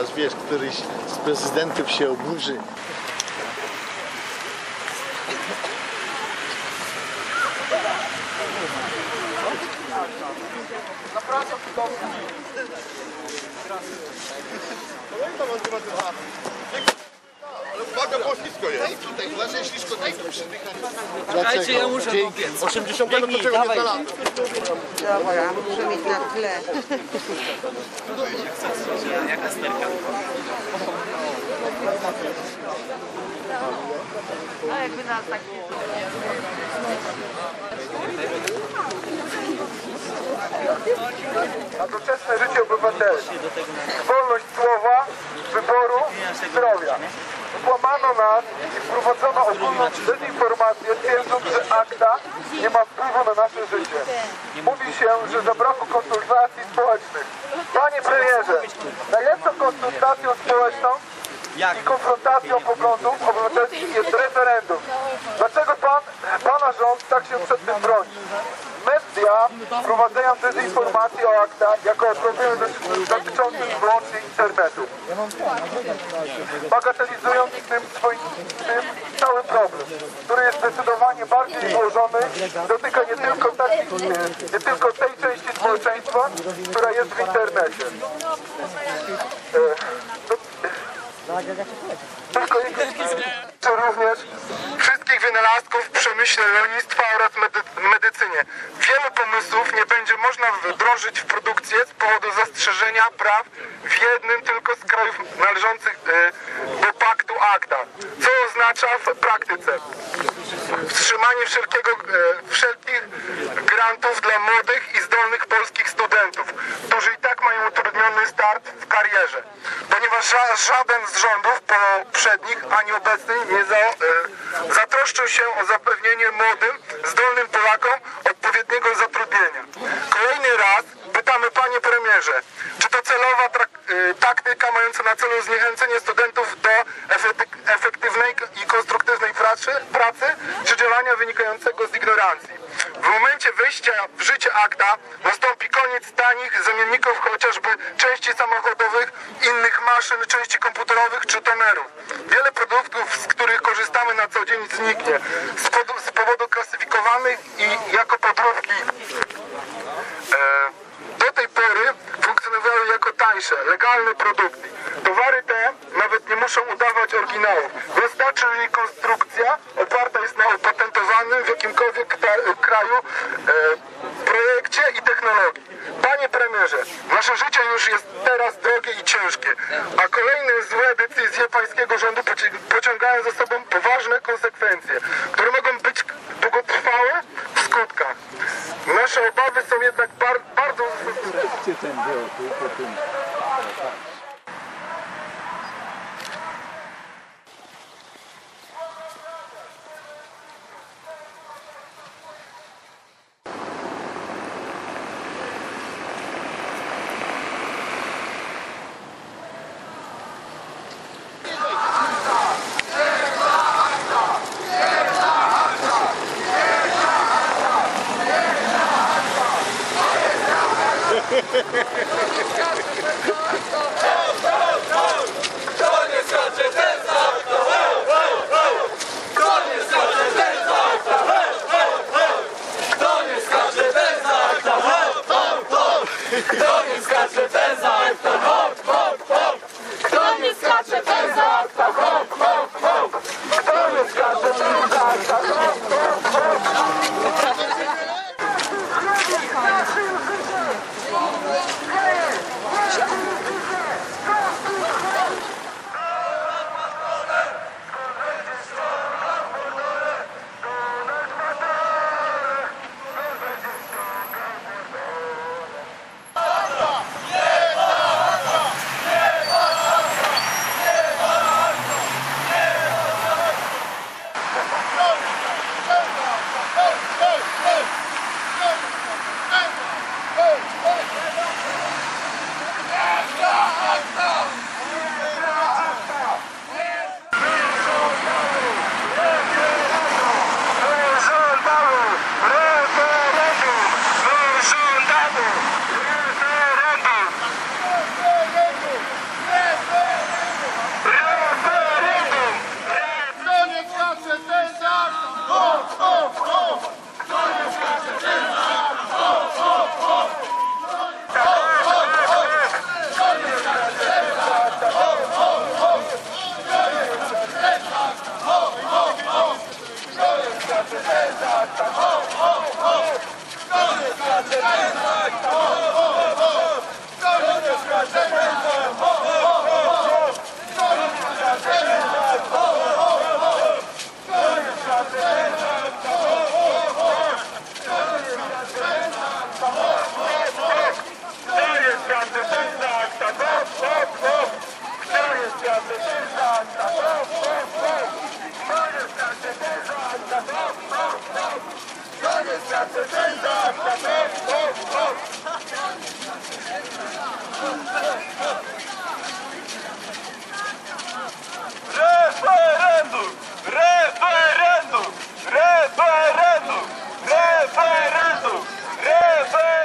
aż wiesz, któryś z prezydentów się oburzy. Uwaga, bo ślisko jest. Tutaj uważaj ślisko, daj tu przydychać. Czekajcie, ja muszę Dzięki. pobiec. 80 no to czego nie znalazłem? Dobra, muszę mieć na tle. Jaka sterka? A jakby nas tak nie a doczesne życie obywateli. Wolność słowa, wyboru, zdrowia. Kłamano nas i wprowadzono ogólną dezinformację, twierdząc, że akta nie ma wpływu na nasze życie. Mówi się, że zabrakło konsultacji społecznych. Panie premierze, najlepszą konsultacją społeczną i konfrontacją poglądów obywatelskich jest referendum. Dlaczego pan, pana rząd tak się przed tym broni? Media wprowadzają dezinformację o aktach jako o problemie dotyczącym. Bagatelizując tym, swoim, tym cały problem, który jest zdecydowanie bardziej złożony, dotyka nie tylko, takich, nie tylko tej części społeczeństwa, która jest w internecie. E, tylko czy również wszystkich wynalazków w przemyśle rolnictwa oraz medy- medycynie. Wielu pomysłów nie będzie można wdrożyć w produkcję z powodu zastrzeżenia praw w jednym tylko z krajów należących e, do paktu ACTA. Co oznacza w praktyce? Wstrzymanie wszelkiego, e, wszelkich grantów dla młodych i zdolnych polskich studentów, którzy i tak mają utrudniony start w karierze. Ponieważ ża żaden z rządów poprzednich ani obecny nie się o zapewnienie młodym, zdolnym Polakom odpowiedniego zatrudnienia. Kolejny raz pytamy panie premierze, czy to celowa e, taktyka mająca na celu zniechęcenie studentów do efekty- efektywnej i konstruktywnej pracy, pracy czy działania wynikającego z ignorancji. W momencie wejścia w życie akta nastąpi koniec tanich zamienników chociażby części samochodowych, innych maszyn, części komputerowych czy tonerów. Wiele produktów, z których korzystamy na co dzień zniknie z powodu, z powodu klasyfikowanych i jako podróbki e, do tej pory funkcjonowały jako tańsze, legalne produkty. Towary te nawet nie muszą udawać oryginałów. Wystarczy jej konstrukcja oparta jest na opatentowanym w jakimkolwiek kraju e, projekcie i technologii. Panie premierze, nasze życie już jest teraz drogie i ciężkie, a kolejne złe decyzje pańskiego rządu poci- pociągają za sobą poważne konsekwencje, które mogą być długotrwałe w skutkach. Nasze obawy są jednak bar- bardzo... 送 referendum! Referendum! Referendum!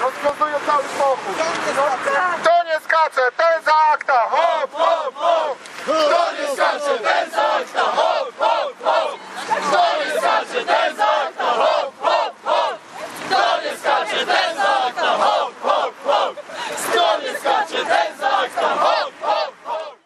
Rozwiązuje cały spokój. To nie skacze, ten za akta! Hop, hop, hop! To nie skacze, ten za akta! Hop!